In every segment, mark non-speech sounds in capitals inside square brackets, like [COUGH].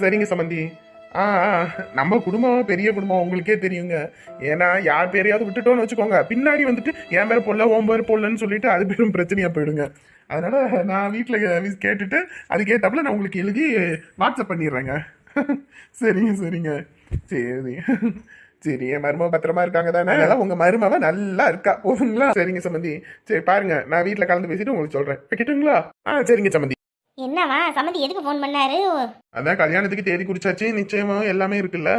சரிங்க சம்பந்தி ஆ ஆ, நம்ம குடும்பம் பெரிய குடும்பம் உங்களுக்கே தெரியுங்க. ஏன்னா யார் பேரையாவது விட்டுட்டோம்னு வச்சுக்கோங்க. பின்னாடி வந்துட்டு என் பேர் போடல உன் பேர் போடலன்னு சொல்லிட்டு அது பேரும் பிரச்சனையா போயிடுங்க. அதனால நான் வீட்டில் கேட்டுட்டு அதுக்கேற்றாப்புல நான் உங்களுக்கு எழுதி வாட்ஸ்அப் பண்ணிடுறேங்க. சரிங்க சரிங்க. சரி. சரி என் மருமக பத்திரமா இருக்காங்க தானே? அதனால உங்க மருமவ நல்லா இருக்கா? போதுங்களா? சரிங்க சம்மந்தி சரி பாருங்க. நான் வீட்டில் கலந்து பேசிட்டு உங்களுக்கு சொல்றேன். வைக்கட்டுங்களா? ஆ சரிங்க சம்மந்தி என்னவா சம்மந்தி எதுக்கு ஃபோன் பண்ணாரு? அதான் கல்யாணத்துக்கு தேதி குறிச்சாச்சு நிச்சயமும் எல்லாமே இருக்குல்ல.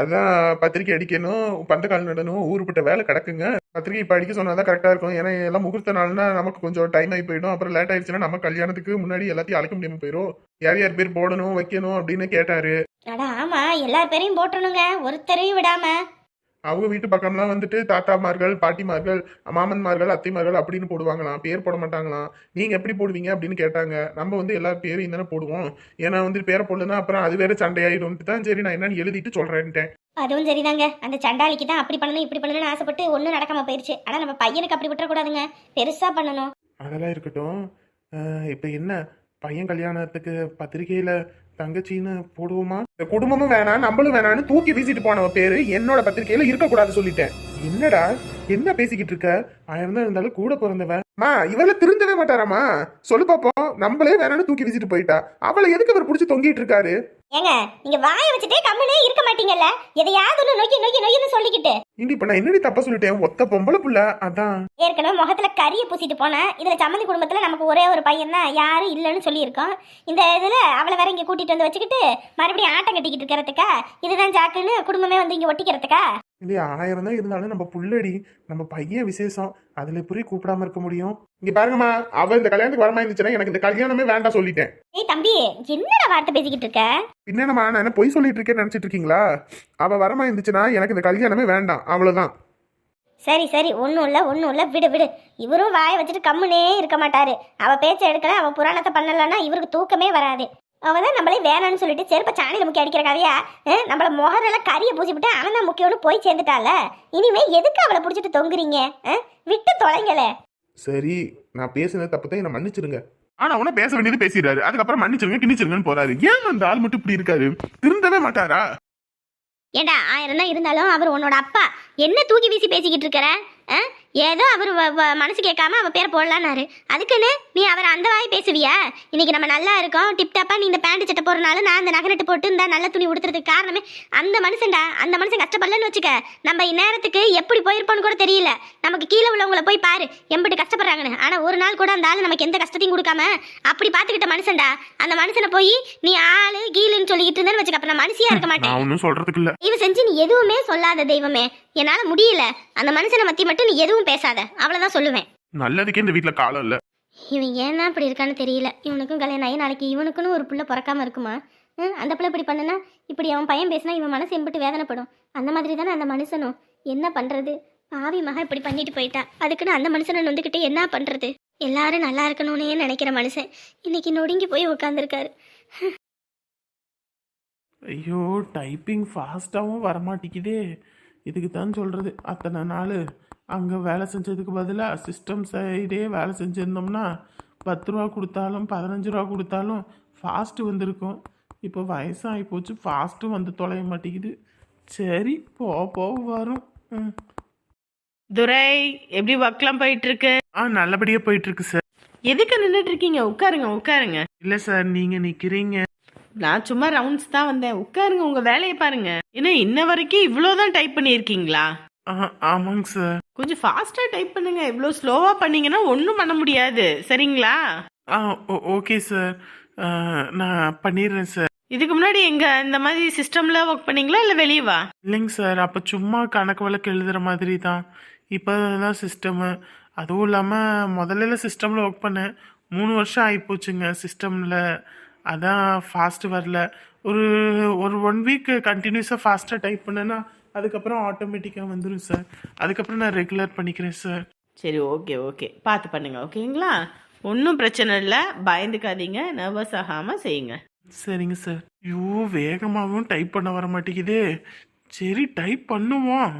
அதான் பத்திரிக்கை அடிக்கணும் பந்தக்கால் நடணும் ஊருப்பட்ட வேலை கிடக்குங்க. பத்திரிக்கை இப்போ அடிக்க சொன்னாதான் கரெக்டாக இருக்கும். ஏன்னா எல்லாம் முகூர்த்த நாள்னா நமக்கு கொஞ்சம் டைம் ஆகி போயிடும். அப்புறம் லேட் ஆயிடுச்சுன்னா நம்ம கல்யாணத்துக்கு முன்னாடி எல்லாத்தையும் அழைக்க முடியாம போயிடும் யார் யார் பேர் போடணும் வைக்கணும் அப்படின்னு கேட்டாரு. அடா ஆமா எல்லார் பேரையும் போட்டுருணுங்க ஒருத்தரையும் விடாம. அவங்க வீட்டு பக்கம்லாம் வந்துட்டு தாத்தாமார்கள் பாட்டிமார்கள் மாமன்மார்கள் அத்தைமார்கள் அப்படின்னு போடுவாங்களாம். பேர் போட மாட்டாங்களாம். நீங்க எப்படி போடுவீங்க அப்படின்னு கேட்டாங்க. நம்ம வந்து எல்லா பேரையும் தானே போடுவோம். ஏன்னா வந்து பேரை போடலன்னா அப்புறம் அது வேற சண்டையாயிடும்ட்டு தான் சரி நான் என்னன்னு எழுதிட்டு சொல்றேன்ட்டேன். அதுவும் சரிதாங்க. அந்த சண்டாளிக்கு தான் அப்படி பண்ணணும் இப்படி பண்ணணும்னு ஆசைப்பட்டு ஒன்றும் நடக்காம போயிருச்சு. ஆனா நம்ம பையனுக்கு அப்படி விட்டுறக்கூடாதுங்க. பெருசா பண்ணணும். அதெல்லாம் இருக்கட்டும். இப்ப என்ன? பையன் கல்யாணத்துக்கு பத்திரிக்கையில தங்கச்சின்னு போடுவோமா? இந்த குடும்பமும் வேணாம் நம்மளும் வேணாம்னு தூக்கி வீசிட்டு போனவ பேரு என்னோட பத்திரிகையில இருக்கக்கூடாது சொல்லிட்டேன். என்னடா? என்ன பேசிக்கிட்டு இருக்க? ஆயிரம் தான் இருந்தாலும் கூட பிறந்தவன். மா இவள திருந்தவே மாட்டாராமா? சொல்லு பாப்போம் நம்மளே வேணாம்னு தூக்கி வீசிட்டு போயிட்டா. அவளை எதுக்கு அவர் பிடிச்சி தொங்கிட்டு இருக்காரு? ஏங்க நீங்க வாயை வச்சுட்டே கம்முனே இருக்க மாட்டீங்கல்ல? எதையாவது ஒன்று நோக்கி நோக்கி நோக்கின்னு சொல்லிக்கிட்டு. இண்டி இப்ப நான் என்னடி தப்பா சொல்லிட்டேன்? ஒத்த பொம்பளை புள்ள அதான். ஏற்கனவே முகத்துல கறியை பூசிட்டு போனேன். இதுல சம்மந்தி குடும்பத்துல நமக்கு ஒரே ஒரு பையன் தான். யாரும் இல்லைன்னு சொல்லியிருக்கோம். இந்த இதுல அவளை வேற இங்க கூட்டிட்டு வந்து வச்சுக்கிட்டு மறுபடியும் ஆட்டம் கட்டிக்கிட்டு இருக்கிறதுக்கா? இதுதான் ஜாக்குன்னு குடும்பமே வந்து இங்க ஒட்டிக்கிறதுக்கா? இது ஆயிரம் தான் இருந்தாலும் நம்ம புள்ளடி நம்ம பையன் விசேஷம் அதுல எப்படி கூப்பிடாம இருக்க முடியும்? இங்க பாருங்கம்மா அவ இந்த கல்யாணத்துக்கு வரமா இருந்துச்சுன்னா எனக்கு இந்த கல்யாணமே வேண்டாம் சொல்லிட்டேன். ஏய் தம்பி என்னடா வார்த்தை பேசிக்கிட்டு இருக்க? பின்னமா நான் என்ன பொய் சொல்லிட்டு இருக்கேன்னு நினைச்சிட்டு இருக்கீங்களா? அவ வரமா இருந்துச்சுன்னா எனக்கு இந்த கல்யாணமே வேண்டாம். அவ்வளவுதான். சரி சரி ஒன்றும் இல்லை ஒன்றும் இல்லை. விடு விடு. இவரும் வாயை வச்சுட்டு கம்முனே இருக்க மாட்டாரு. அவ பேச்சை எடுக்கல அவ புராணத்தை பண்ணலன்னா இவருக்கு தூக்கமே வராது. அவன் தான் நம்மளே வேணாம்னு சொல்லிட்டு செருப்ப சாணியில் முக்கிய அடிக்கிற கதையா? நம்மள முகரெல்லாம் கறியை பூசிவிட்டு அவன் தான் முக்கியம்னு போய் சேர்ந்துட்டால? இனிமே எதுக்கு அவளை பிடிச்சிட்டு தொங்குறீங்க? விட்டு தொலைங்களே. சரி நான் பேசினது தப்பு தான் என்ன மன்னிச்சிருங்க. ஆனா உன பேச வேண்டியது பேசிடுறாரு. அதுக்கப்புறம் மன்னிச்சிருங்க கிணிச்சிருங்கன்னு போறாரு. ஏன் அந்த ஆள் மட்டும் இப்படி இருக்காரு? திருந்தவே மாட்டாரா? ஏண்டா ஆயிரம் தான் இருந்தாலும் அவர் உன்னோட அப்பா. என்ன தூக்கி வீசி பேசிக்கிட்டு இருக்கிற? ஆ? ஏதோ அவர் வ- மனசு கேட்காம அவ பேர் போடலான்னாரு. அதுக்குன்னு நீ அவர் அந்த வாய் பேசுவியா? இன்னைக்கு நம்ம நல்லா இருக்கோம். டிப் டாப்பா நீ இந்த பேண்ட் சட்டை போடுறனால நான் இந்த நகரட்டு போட்டு இந்த நல்ல துணி உடுத்துறதுக்கு காரணமே அந்த மனுஷன்டா. அந்த மனுஷன் கஷ்டப்படலன்னு வச்சுக்க. நம்ம இந்நேரத்துக்கு எப்படி போயிருப்போன்னு கூட தெரியல. நமக்கு கீழே உள்ளவங்கள போய் பாரு. எம்பிட்டு கஷ்டப்படுறாங்கன்னு. ஆனா ஒரு நாள் கூட அந்த ஆள் நமக்கு எந்த கஷ்டத்தையும் கொடுக்காம அப்படி பாத்துக்கிட்ட மனுஷன்டா. அந்த மனுஷனை போய் நீ ஆளு கீழுன்னு சொல்லிக்கிட்டு இருந்தேன்னு வச்சுக்க. அப்ப நான் மனுஷியா இருக்க மாட்டேன். நான் ஒன்றும் சொல்றதுக்கு இல்ல. இவ செஞ்சு நீ எதுவுமே சொல்லாத தெய்வமே. என்னால முடியல. அந்த மனுஷனை பத்தி மட்டும் நீ எதுவும் பேசாத. அவ்வளவுதான் சொல்லுவேன். நல்லதுக்கே இந்த வீட்ல காலம் இல்ல. இவன் ஏன் தான் இப்படி இருக்கான்னு தெரியல. இவனுக்கும் கல்யாணம் ஆகி நாளைக்கு இவனுக்குன்னு ஒரு புள்ள பிறக்காம இருக்குமா? ஹம், அந்த பிள்ளை இப்படி பண்ணுனா இப்படி அவன் பையன் பேசினா இவன் மனசு எம்பிட்டு வேதனைப்படும். அந்த மாதிரி தானே அந்த மனுஷனும். என்ன பண்றது? பாவி மக இப்படி பண்ணிட்டு போயிட்டா. அதுக்குன்னு அந்த மனுஷனை நொந்துக்கிட்டு என்ன பண்றது? எல்லாரும் நல்லா இருக்கணும்னே நினைக்கிற மனுஷன் இன்னைக்கு நொடுங்கி போய் உட்காந்துருக்காரு ஐயோ டைப்பிங் ஃபாஸ்ட்டாகவும் வரமாட்டேங்குதே. இதுக்கு தான் சொல்கிறது அத்தனை நாள் அங்கே வேலை செஞ்சதுக்கு பதிலாக சிஸ்டம் சைடே வேலை செஞ்சுருந்தோம்னா பத்து ரூபா கொடுத்தாலும் பதினஞ்சு ரூபா கொடுத்தாலும் ஃபாஸ்ட்டு வந்திருக்கும். இப்போ வயசாகி போச்சு ஃபாஸ்ட்டும் வந்து தொலைய மாட்டேங்குது. சரி போ போ வரும். ம். துரை எப்படி ஒர்க்லாம் போயிட்டு இருக்கு ஆ நல்லபடியாக போயிட்டுருக்கு சார் எதுக்கு நின்றுட்டு இருக்கீங்க? உட்காருங்க உட்காருங்க. இல்லை சார் நீங்கள் நிற்கிறீங்க நான் சும்மா ரவுண்ட்ஸ் தான் வந்தேன். உட்காருங்க உங்க வேலையை பாருங்க. என்ன இன்ன வரைக்கும் இவ்வளோதான் டைப் பண்ணியிருக்கீங்களா? ஆமாங்க சார் கொஞ்சம் ஃபாஸ்டா டைப் பண்ணுங்க. இவ்வளோ ஸ்லோவா பண்ணீங்கன்னா ஒன்றும் பண்ண முடியாது. சரிங்களா? ஆ ஓகே சார் நான் பண்ணிடுறேன் சார் இதுக்கு முன்னாடி எங்க இந்த மாதிரி சிஸ்டம்ல ஒர்க் பண்ணீங்களா இல்லை வெளியே வா இல்லைங்க சார் அப்போ சும்மா கணக்கு வழக்கு எழுதுகிற மாதிரி தான். இப்போ தான் சிஸ்டமு அதுவும் இல்லாமல் முதல்ல சிஸ்டமில் ஒர்க் பண்ணேன். மூணு வருஷம் ஆகிப்போச்சுங்க சிஸ்டமில் அதான் ஃபாஸ்ட்டு வரல. ஒரு ஒரு ஒன் வீக் கண்டினியூஸாக ஃபாஸ்ட்டாக டைப் பண்ணேன்னா அதுக்கப்புறம் ஆட்டோமேட்டிக்காக வந்துடும் சார் அதுக்கப்புறம் நான் ரெகுலர் பண்ணிக்கிறேன் சார் சரி ஓகே ஓகே பார்த்து பண்ணுங்க ஓகேங்களா? ஒன்றும் பிரச்சனை இல்லை. பயந்துக்காதீங்க. நர்வஸ் ஆகாமல் செய்யுங்க. சரிங்க சார் ஐயோ வேகமாகவும் டைப் பண்ண வர மாட்டேங்குதே. சரி டைப் பண்ணுவோம்.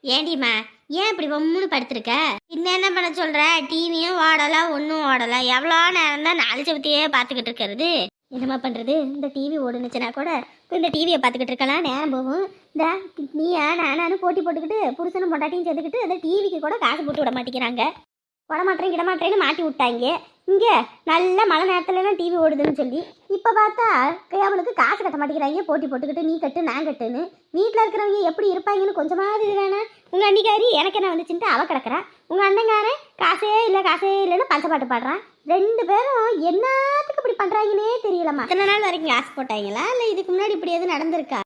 ஏண்டிம்மா ஏன் இப்படி ஒம்முன்னு படுத்திருக்க? இன்னும் என்ன பண்ண சொல்ற? டிவியும் ஓடல ஒன்றும் ஓடல. எவ்வளோ நேரம் தான் நாலு செவத்தையே பார்த்துக்கிட்டு இருக்கிறது? என்னம்மா பண்ணுறது இந்த டிவி ஓடுனுச்சுன்னா கூட இந்த டிவியை பார்த்துக்கிட்டு இருக்கலாம். நேரம் போகும். இந்த நீ நானும் போட்டி போட்டுக்கிட்டு புருஷனும் பொண்டாட்டியும் சேர்த்துக்கிட்டு அந்த டிவிக்கு கூட காசு போட்டு விட மாட்டேங்கிறாங்க. விட மாட்டேன் மாட்டி விட்டாங்க. இங்கே நல்ல மழை நேரத்துலலாம் டிவி ஓடுதுன்னு சொல்லி இப்போ பார்த்தா அவளுக்கு காசு கட்ட மாட்டேங்கிறாங்க போட்டி போட்டுக்கிட்டு நீ கட்டு நான் கட்டுன்னு. வீட்டில் இருக்கிறவங்க எப்படி இருப்பாங்கன்னு கொஞ்சமாவது இது வேணாம். உங்கள் அண்ணிக்காரி எனக்கு என்ன வந்துச்சுன்ட்டு அவ கிடக்குறா. உங்கள் அண்ணங்காரன் காசே இல்லை காசே இல்லைன்னு பஞ்சப்பாட்டு பாடுறான். ரெண்டு பேரும் என்னத்துக்கு இப்படி பண்ணுறாங்கன்னே தெரியலம்மா. இத்தனை நாள் வரைக்கும் காசு போட்டாங்களா? இல்லை இதுக்கு முன்னாடி இப்படி எதுவும் நடந்திருக்கா?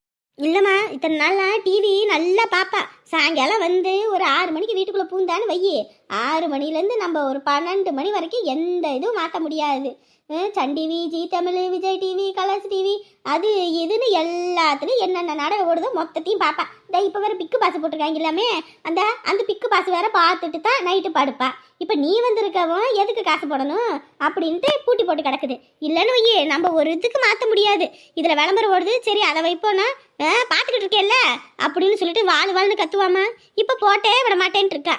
இல்லைம்மா இத்தனை நாள்லாம் டிவி நல்லா பார்ப்பேன் சாயங்காலம் வந்து ஒரு ஆறு மணிக்கு வீட்டுக்குள்ளே பூந்தான்னு வையி. ஆறு மணிலேருந்து நம்ம ஒரு பன்னெண்டு மணி வரைக்கும் எந்த இதுவும் மாற்ற முடியாது. Sun TV Sun TV Zee Tamil Vijay TV Colors TV அது இதுன்னு எல்லாத்துலேயும் என்னென்ன நாடகம் ஓடுதோ மொத்தத்தையும் பார்ப்பேன் இந்த இப்போ வேற பிக்கு பாஸ் போட்டிருக்காங்க எல்லாமே. அந்த அந்த பிக்கு பாஸ் வேற பார்த்துட்டு தான் நைட்டு படுப்பா. இப்போ நீ வந்திருக்கவும் எதுக்கு காசு போடணும்? அப்படின்ட்டு பூட்டி போட்டு கிடக்குது. இல்லைன்னு வையே நம்ம ஒரு இதுக்கு மாற்ற முடியாது. இதில் விளம்பரம் ஓடுது சரி அதை வைப்போன்னா பார்த்துக்கிட்டு இருக்கேல்ல அப்படின்னு சொல்லிட்டு வாழ் வாழ்னு கத்துவாமா இப்போ போட்டே விட மாட்டேன்ட்டு இருக்கா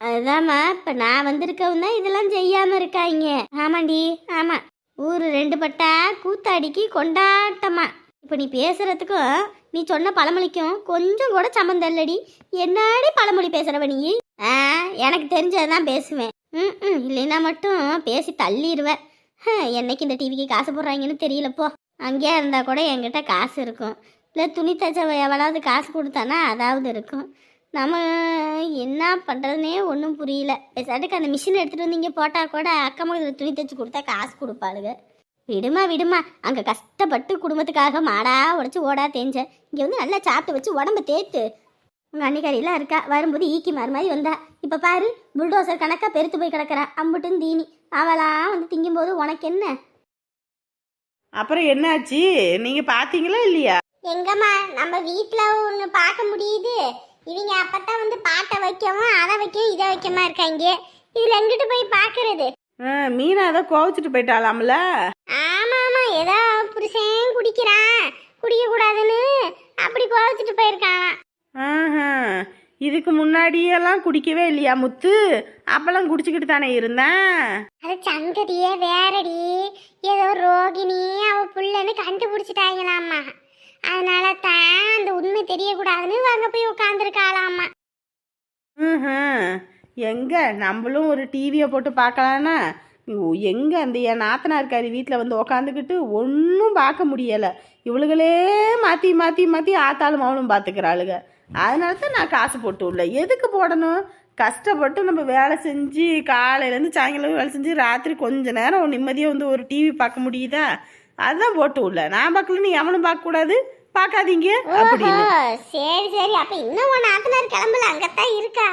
அதுதாம்மா இப்போ நான் வந்திருக்கவும் தான் இதெல்லாம் செய்யாமல் இருக்காங்க ஆமாண்டி ஆமாம் ஊர் ரெண்டு பட்டா கூத்தாடிக்கு கொண்டாட்டமா. இப்போ நீ பேசுகிறதுக்கும் நீ சொன்ன பழமொழிக்கும் கொஞ்சம் கூட சம்மந்தம் இல்லடி. என்னாடி பழமொழி பேசுகிறவ நீ? ஆ எனக்கு தெரிஞ்சதான் பேசுவேன். ம் ம் இல்லைன்னா மட்டும் பேசி தள்ளிடுவேன் என்னைக்கு இந்த டிவிக்கு காசு போடுறாங்கன்னு தெரியலப்போ அங்கேயா இருந்தால் கூட என்கிட்ட காசு இருக்கும். இல்லை துணி தைச்ச எவ்வளவு காசு கொடுத்தானா அதாவது இருக்கும். நம்ம என்ன பண்ணுறதுனே ஒன்றும் புரியல. பேசாட்டுக்கு அந்த மிஷின் எடுத்துகிட்டு வந்து இங்கே போட்டால் கூட அக்கம்பக்கத்தில் துணி தைச்சி கொடுத்தா காசு கொடுப்பாளுங்க விடுமா விடுமா. அங்கே கஷ்டப்பட்டு குடும்பத்துக்காக மாடா உடச்சி ஓடா தேஞ்ச. இங்கே வந்து நல்லா சாப்பிட்டு வச்சு உடம்ப தேத்து உங்கள் அன்னிக்காரியெல்லாம் இருக்கா? வரும்போது ஈக்கி மாறு மாதிரி வந்தா. இப்போ பாரு புல்டோசர் கணக்காக பெருத்து போய் கிடக்குறா. அம்புட்டும் தீனி. அவளாம் வந்து திங்கும்போது உனக்கு என்ன? அப்புறம் என்னாச்சு? நீங்கள் பார்த்தீங்களா இல்லையா? எங்கம்மா நம்ம வீட்டில் ஒன்று பார்க்க முடியுது. இவங்க அப்பத்தான் வந்து பாட்டை வைக்கவும் அதை வைக்கவும் இதை வைக்கமா இருக்காங்க. இதில் எங்கிட்டு போய் பார்க்கறது? மீனா அதை கோவிச்சுட்டு போயிட்டாலாம்ல ஆமா ஆமா ஏதோ புருஷன் குடிக்கிறான். குடிக்க கூடாதுன்னு அப்படி கோவிச்சுட்டு போயிருக்கான். இதுக்கு முன்னாடியெல்லாம் குடிக்கவே இல்லையா முத்து? அப்பெல்லாம் குடிச்சுக்கிட்டு தானே இருந்தேன். அது சங்கதியே வேறடி. ஏதோ ரோகிணி அவ புள்ளன்னு கண்டுபிடிச்சிட்டாங்களாம்மா. அதனால தான் அந்த உண்மை தெரியக்கூடாதுன்னு அங்கே போய் உட்காந்துருக்காளாம்மா ம்ஹும். எங்க? நம்மளும் ஒரு டிவியை போட்டு பார்க்கலான்னா எங்க அந்த என் நாத்தனார்காரி வீட்டில் வந்து உக்காந்துக்கிட்டு ஒன்றும் பார்க்க முடியலை. இவளுகளே மாற்றி மாற்றி மாற்றி ஆத்தாலும் அவளும் பார்த்துக்கிறாளுங்க அதனால தான் நான் காசு போட்டு உள்ள. எதுக்கு போடணும்? கஷ்டப்பட்டு நம்ம வேலை செஞ்சு காலையிலேருந்து சாயங்காலம் வேலை செஞ்சு ராத்திரி கொஞ்ச நேரம் நிம்மதியாக வந்து ஒரு டிவி பார்க்க முடியுதா? அதுதான் போட்டு உள்ள. நான் பார்க்கல நீ எவனும் பார்க்கக்கூடாது? பார்க்காதீங்க அப்படின்னு. சரி சரி. அப்ப இன்னும் உன் நாத்தனார் கிளம்பல அங்கத்தான் இருக்கா?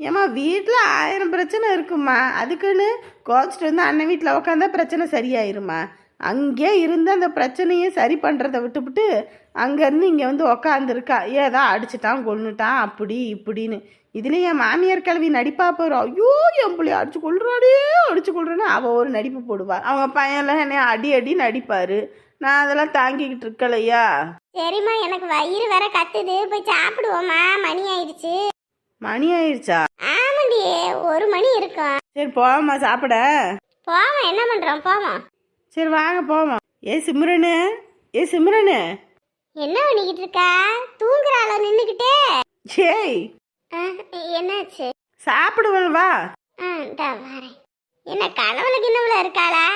ஏம்மா வீட்டில் ஆயிரம் பிரச்சனை இருக்குமா அதுக்குன்னு கோச்சிட்டு வந்து அண்ணன் வீட்டில் உட்காந்தா பிரச்சனை சரியாயிருமா அங்கே இருந்து அந்த பிரச்சனையை சரி பண்ணுறதை விட்டுவிட்டு அங்கேருந்து இங்கே வந்து உக்காந்துருக்கா. ஏதோ அடிச்சிட்டான் கொன்னுட்டான் அப்படி இப்படின்னு. இதுலேயும் என் மாமியார் கிழவி நடிப்பா போகிறோம் ஐயோ என் பிள்ளைய அடிச்சு கொள்றாடே அடிச்சு கொள்றேன்னு அவள் ஒரு நடிப்பு போடுவா. அவங்க பையன்லாம் என்னை அடி அடி நடிப்பார். நான் அதெல்லாம் தாங்கிக்கிட்டு இருக்கலையா? சரிம்மா எனக்கு வயிறு வேற கத்துது. போய் சாப்பிடுவோமா மணி ஆயிடுச்சு. மணி ஆயிடுச்சா? ஆமாண்டி ஒரு மணி இருக்கும் சரி போவோம்மா சாப்பிட. போவோம் என்ன பண்றோம்? போவோம் சரி வாங்க போவோம் ஏ சிம்ரனு. ஏ சிம்ரனு. என்ன பண்ணிக்கிட்டு இருக்கா? தூங்குறாள நின்னுக்கிட்டே. ஏய். என்னாச்சு? சாப்பிடுவல் வா. ஆ இந்தா வரேன். என்ன கனவுல கிணவுல இருக்காளா?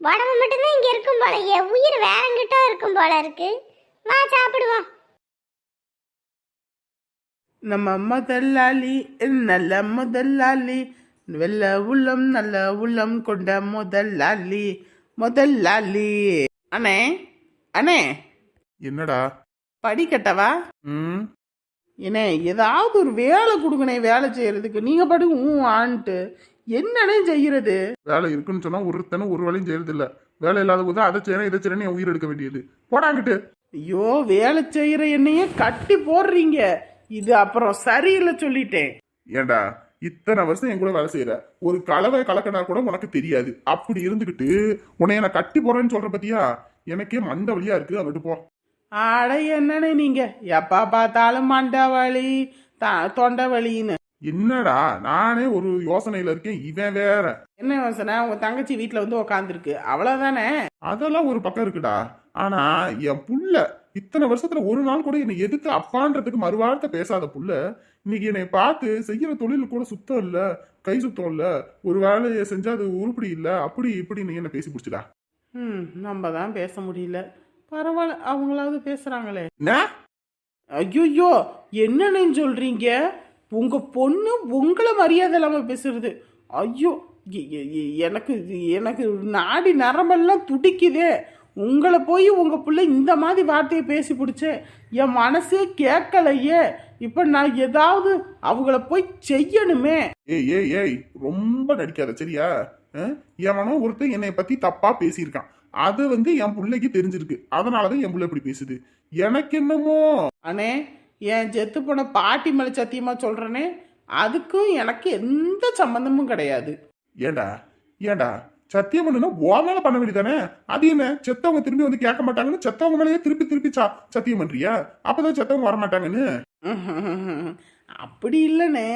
உடம்பு மட்டும்தான் இங்க இருக்கும் போல. என் உயிர் வேற எங்கிட்ட இருக்கும் போல இருக்கு. வா சாப்பிடுவோம். நம்ம முதலாளி நல்ல முதலாளி. வெள்ள உள்ளம் நல்ல உள்ளம் கொண்ட முதலாளி. முதலாளி. அண்ணே அண்ணே. என்னடா? படிக்கட்டவா ம். என்ன ஏதாவது ஒரு வேலை கொடுங்கண்ணே வேலை செய்யறதுக்கு. நீங்க பாட்டுக்கு ஊ ஆன்ட்டு என்னண்ணே செய்யறது வேலை இருக்குன்னு சொன்னா ஒருத்தனும் ஒரு வேலையும் செய்யறது இல்ல வேலை இல்லாத போது அதை செய்யணும் இதை செய்யணும் என் உயிர் எடுக்க வேண்டியது. போடாங்கிட்டு ஐயோ வேலை செய்யற என்னையே கட்டி போடுறீங்க. இது அப்புறம் சரியில்லை சொல்லிட்டேன். ஏண்டா இத்தனை வருஷம் என் கூட வேலை செய்யற. ஒரு கலவை கலக்கினா கூட உனக்கு தெரியாது. அப்படி இருந்துகிட்டு உன்னைய நான் கட்டி போறேன்னு சொல்ற பத்தியா? எனக்கே மண்ட வழியா இருக்கு. அங்கிட்டு போ. அட என்னண்ணே நீங்க. எப்ப பார்த்தாலும் மண்டை வலி தொண்டை வலின்னு. என்னடா? நானே ஒரு யோசனையில இருக்கேன். இவன் வேற. என்ன யோசனை? உங்க தங்கச்சி வீட்டில் வந்து உக்காந்துருக்கு. அவ்வளோதானே அதெல்லாம் ஒரு பக்கம் இருக்குடா. ஆனா என் புள்ள இத்தனை வருஷத்துல ஒரு நாள் கூட என்னை எதிர்த்து அப்பான்றதுக்கு மறுவார்த்தை பேசாத புள்ள இன்னைக்கு என்னை பார்த்து செய்யற தொழில் கூட சுத்தம் இல்ல கை சுத்தம் இல்ல ஒரு வேலையை செஞ்சா அது உருப்படி இல்ல அப்படி இப்படின்னு என்ன பேசி பிடிச்சிடா ம் நம்ம தான் பேச முடியல. பரவாயில்ல அவங்களாவது பேசுகிறாங்களே என்ன? ஐயோ என்னன்னு சொல்றீங்க? உங்க பொண்ணு உங்களை மரியாதை இல்லாம பேசுறது. ஐயோ எனக்கு எனக்கு நாடி நரம்பெல்லாம் துடிக்குதே. உங்களை போய் உங்க பிள்ளை இந்த மாதிரி வார்த்தையை பேசி பிடிச்சே. என் மனசே கேட்கலையே. இப்போ நான் ஏதாவது அவங்கள போய் செய்யணுமே. ஏய் ஏய் ஏய் ரொம்ப நடிக்காத சரியா? எவனோ ஒருத்தன் என்னை பத்தி தப்பா பேசியிருக்கான். அது வந்து என் பிள்ளைக்கு தெரிஞ்சிருக்கு. அதனாலதான் என் பிள்ளை இப்படி பேசுது. எனக்கு என்னமோ? அண்ணே என் செத்து போன பாட்டி மேலே சத்தியமா சொல்றேனே அதுக்கும் எனக்கு எந்த சம்மந்தமும் கிடையாது. ஏண்டா ஏண்டா சத்தியம் பண்ணுனா ஓ மேல பண்ண வேண்டியதானே அது என்ன? செத்தவங்க திரும்பி வந்து கேட்க மாட்டாங்கன்னு செத்தவங்க மேலேயே திருப்பி திருப்பி சா- சத்தியம் பண்றியா? அப்பதான் செத்தவங்க வர மாட்டாங்கன்னு [LAUGHS] அப்படி இல்லைண்ணே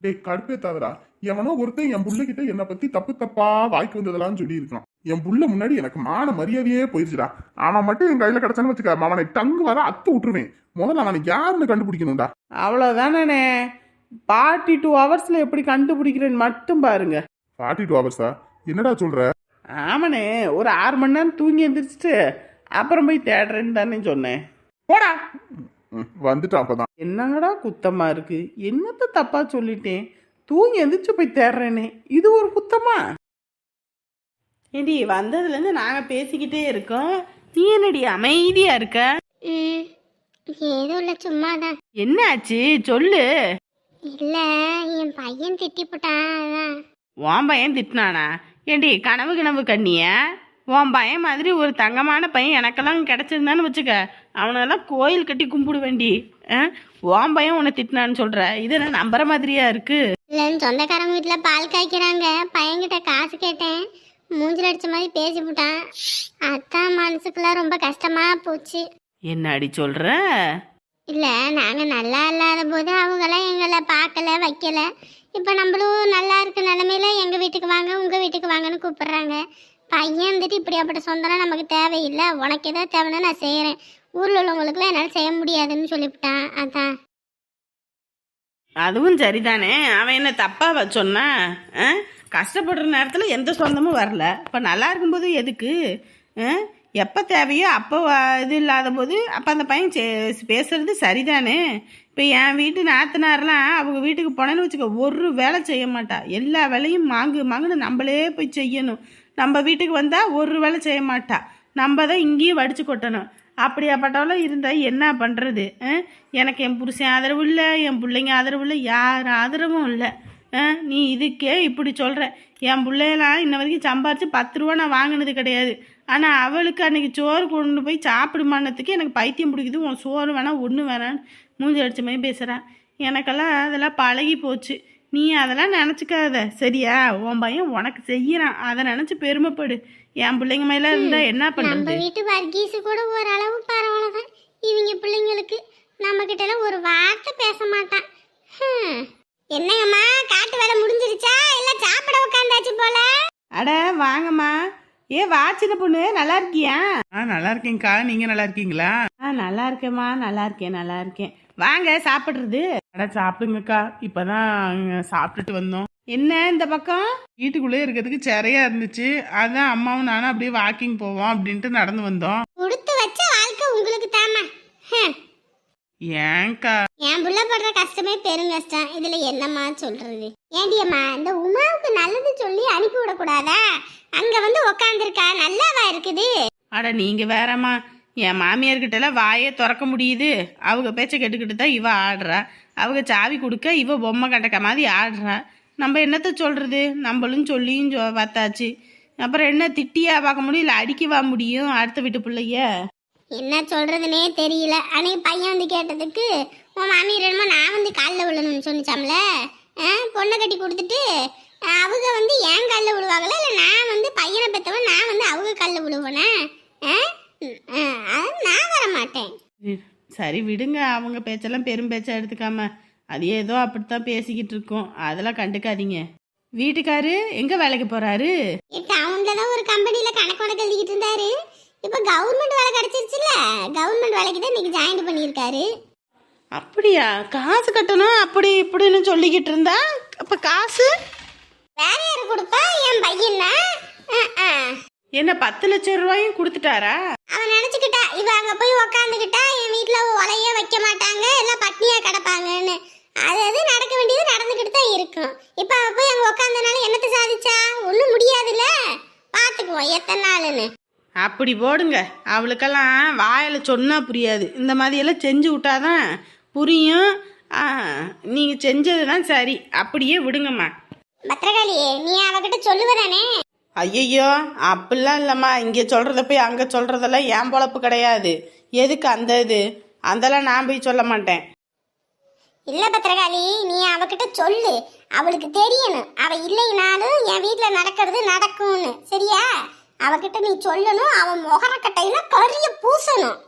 டேய் கடுப்பேத்தாதடா. எவனோ ஒருத்தன் என் புள்ளைகிட்ட என்னை பத்தி தப்பு தப்பா வாய்க்கு வந்ததெல்லாம் சொல்லி இருக்கான் என் புள்ள முன்னாடி எனக்கு மான மரியாதையே போயிருச்சுடா. அவன் மட்டும் என் கையில கிடைச்சான்னு வச்சுக்க அவனை டங்கு வர அத்து விட்டுருவேன். முதல்ல அவனை யாருன்னு கண்டுபிடிக்கணும்டா. அவ்வளோதானே பாட்டி டூ ஹவர்ஸில் எப்படி கண்டுபிடிக்கிறேன்னு மட்டும் பாருங்க. ஃபார்ட்டி டூ ஹவர்ஸா என்னடா சொல்ற? ஆமாண்ணே ஒரு ஆறு மணி நேரம் தூங்கி எந்திரிச்சிட்டு அப்புறம் போய் தேடுறேன்னு தானே சொன்னேன். போடா. வந்துட்டான் அப்பதான். என்னங்கடா குத்தமா இருக்கு? என்னத்த தப்பா சொல்லிட்டேன்? தூங்கி எந்திரிச்சு போய் தேடுறேனே இது ஒரு குத்தமா? ஏடி வந்ததுலேருந்து நாங்கள் பேசிக்கிட்டே இருக்கோம். நீ என்னடி அமைதியா இருக்க? ஏதோ இல்லை சும்மா தான் என்னாச்சு சொல்லு. இல்லை என் பையன் திட்டி போட்டான் உன் பையன் திட்டினானா? ஏண்டி கனவு கனவு கண்ணிய? உன் பையன் மாதிரி ஒரு தங்கமான பையன் எனக்கெல்லாம் கிடச்சிருந்தான்னு வச்சுக்க அவனெல்லாம் கோயில் கட்டி கும்பிடு வேண்டி உன் பையன் உன்னை திட்டினான்னு சொல்கிற இது என்ன நம்புற மாதிரியா இருக்கு? இல்லைன்னு சொந்தக்காரங்க வீட்டில் பால் காய்க்கிறாங்க. பையன்கிட்ட காசு கேட்டேன். மூஞ்சில் அடிச்ச மாதிரி பேசி போட்டான் அதான் மனசுக்குலாம் ரொம்ப கஷ்டமா போச்சு. என்னடி சொல்கிற இல்லை நாங்கள் நல்லா இல்லாத போது அவங்களாம் எங்களை பார்க்கல வைக்கல. இப்போ நம்மளும் நல்லா இருக்க நிலமையில எங்கள் வீட்டுக்கு வாங்க உங்கள் வீட்டுக்கு வாங்கன்னு கூப்பிடுறாங்க. பையன் வந்துட்டு இப்படியாப்பட்ட சொந்தம்லாம் நமக்கு தேவையில்லை. உனக்கு ஏதோ தேவைன்னா நான் செய்கிறேன் ஊரில் உள்ளவங்களுக்குலாம் என்னால் செய்ய முடியாதுன்னு சொல்லிவிட்டான். அதான். அதுவும் சரிதானே. அவன் என்ன தப்பாக சொன்னா? ஆ? கஷ்டப்படுற நேரத்தில் எந்த சொந்தமும் வரல. இப்போ நல்லா இருக்கும்போது எதுக்கு? எப்போ தேவையோ அப்போ இது இல்லாத போது அப்போ அந்த பையன் பேசுறது சரிதானே? இப்போ என் வீட்டு நாத்தனாரெலாம் அவங்க வீட்டுக்கு போனேன்னு வச்சுக்க ஒரு வேலை செய்ய மாட்டா. எல்லா வேலையும் மாங்கு மாங்குன்னு நம்மளே போய் செய்யணும். நம்ம வீட்டுக்கு வந்தால் ஒரு வேலை செய்ய மாட்டா. நம்ம தான் இங்கேயும் வடிச்சு கொட்டணும். அப்படியாப்பட்டவளும் இருந்தால் என்ன பண்ணுறது எனக்கு என் புருஷன் ஆதரவு இல்லை என் பிள்ளைங்க ஆதரவு இல்லை யார் ஆதரவும் இல்லை. நீ இதுக்கே இப்படி சொல்கிற என் பிள்ளையெல்லாம் இன்ன வரைக்கும் சம்பாரித்து பத்து ரூபா நான் வாங்கினது கிடையாது. ஆனால் அவளுக்கு அன்னைக்கு சோறு கொண்டு போய் சாப்பிடுமானதுக்கு எனக்கு பைத்தியம் பிடிக்குது. உன் சோறு வேணாம் ஒன்று வேணான்னு மூஞ்சி அடிச்ச மாதிரி பேசுகிறான் எனக்கெல்லாம் அதெல்லாம் பழகி போச்சு. நீ அதெல்லாம் நினச்சிக்காத சரியா? உன் பையன் உனக்கு செய்யறான். அதை நினச்சி பெருமைப்படு. என் பிள்ளைங்க மேலே இருந்தால் என்ன பண்ணுறது வீட்டு வர்கீஸு கூட ஓரளவு பரவாயில்லதான் இவங்க பிள்ளைங்களுக்கு நம்ம கிட்டலாம் ஒரு வார்த்தை பேச மாட்டான் ஹம். என்னங்கம்மா காட்டு வேலை முடிஞ்சிருச்சா இல்ல சாப்பிட உட்காந்தாச்சு போல அட வாங்கம்மா ஏ வா சின்ன பொண்ணு நல்லா இருக்கியா? ஆ நல்லா இருக்கேங்க்கா நீங்க நல்லா இருக்கீங்களா? ஆ நல்லா இருக்கேம்மா. நல்லா இருக்கேன் நல்லா இருக்கேன். வாங்க சாப்பிட்றது. அட சாப்பிடுங்கக்கா. இப்பதான் சாப்பிட்டுட்டு வந்தோம். என்ன இந்த பக்கம்? வீட்டுக்குள்ளே இருக்கிறதுக்கு சரியா இருந்துச்சு. அதான் அம்மாவும் நானும் அப்படியே வாக்கிங் போவோம் அப்படின்ட்டு நடந்து வந்தோம். கொடுத்து வச்ச வாழ்க்கை உங்களுக்கு தாமா ஹம். ஏன்க்கா என் புள்ள படுற கஷ்டமே. பெருங்கஷ்டம் இதுல என்னம்மா சொல்றது? ஏண்டியம்மா இந்த உமாவுக்கு நல்லது சொல்லி அனுப்பி விடக்கூடாதா? அங்க வந்து உக்காந்துருக்கா நல்லாவா இருக்குது? அட நீங்க வேறம்மா. என் மாமியார்கிட்ட எல்லாம் வாயே திறக்க முடியுது. அவங்க பேச்சை கேட்டுக்கிட்டு தான் இவ ஆடுறா. அவங்க சாவி கொடுக்க இவ பொம்மை கட்டக்க மாதிரி ஆடுறா. நம்ம என்னத்த சொல்றது? நம்மளும் சொல்லியும் சொ பார்த்தாச்சு. அப்புறம் என்ன திட்டியா பார்க்க முடியும் இல்லை அடிக்கவா முடியும் அடுத்த வீட்டு பிள்ளைய? என்ன சொல்றதுனே தெரியல. அன்னைக்கு பையன் வந்து கேட்டதுக்கு உன் மாமியார் என்னமோ நான் வந்து காலில் விழணும்னு சொன்னிச்சாம்ல? பொண்ணை கட்டி கொடுத்துட்டு அவங்க வந்து என் காலில் விழுவாங்களா? இல்லை நான் வந்து பையனை பெற்றவன் நான் வந்து அவங்க காலில் விழுவேனே? நான் வர மாட்டேன். சரி விடுங்க. அவங்க பேச்செல்லாம் பெரும் பேச்சா எடுத்துக்காம அது ஏதோ அப்படித்தான் பேசிக்கிட்டு இருக்கோம். அதெல்லாம் கண்டுக்காதீங்க. வீட்டுக்காரு எங்க வேலைக்கு போறாரு? டவுன்ல தான் ஒரு கம்பெனில கணக்கு வழக்கு எழுதிக்கிட்டு இருந்தாரு. இப்போ கவர்மெண்ட் வேலை கிடைச்சிருச்சுல கவர்மெண்ட் வேலைக்கு தான் இன்னைக்கு ஜாயின் பண்ணியிருக்காரு. அப்படியா? காசு கட்டணும் அப்படி இப்படின்னு சொல்லிக்கிட்டு இருந்தா? அப்ப காசு? வேற யாரு கொடுப்பா? என் பையன் என்ன பத்து லட்சம் ரூபாயும் கொடுத்துட்டாரா? அவன் நினைச்சுக்கிட்டா இவ அங்க போய் உக்காந்துக்கிட்டா என் வீட்ல உலையே வைக்க மாட்டாங்க எல்லாம் பட்னியா கிடப்பாங்கன்னு. அது அது நடக்க வேண்டியது நடந்துக்கிட்டு தான் இருக்கும். இப்ப அவ போய் அங்க உக்காந்தனால என்னத்தை சாதிச்சா? ஒண்ணும் முடியாதுல்ல? பாத்துக்குவோம் எத்தனை நாளுன்னு. அப்படி போடுங்க. அவளுக்கெல்லாம் வாயில சொன்னா புரியாது. இந்த மாதிரி எல்லாம் செஞ்சு விட்டாதான் புரியும். ஆ, நீங்க செஞ்சது தான் சரி. அப்படியே விடுங்கம்மா. பத்திரகாளி நீ அவகிட்ட சொல்லுவதானே? ஐயையோ அப்படிலாம் இல்லைம்மா. இங்கே சொல்கிறத போய் அங்கே சொல்கிறதெல்லாம் என் பொழப்பு கிடையாது? எதுக்கு அந்த இது? அதெல்லாம் நான் போய் சொல்ல மாட்டேன். இல்ல பத்திரகாளி நீ அவகிட்ட சொல்லு. அவளுக்கு தெரியணும். அவ இல்லைனாலும் என் வீட்ல நடக்கிறது நடக்கும்னு. சரியா? அவகிட்ட நீ சொல்லணும் அவன் முகரக்கட்டையில கரிய பூசணும்.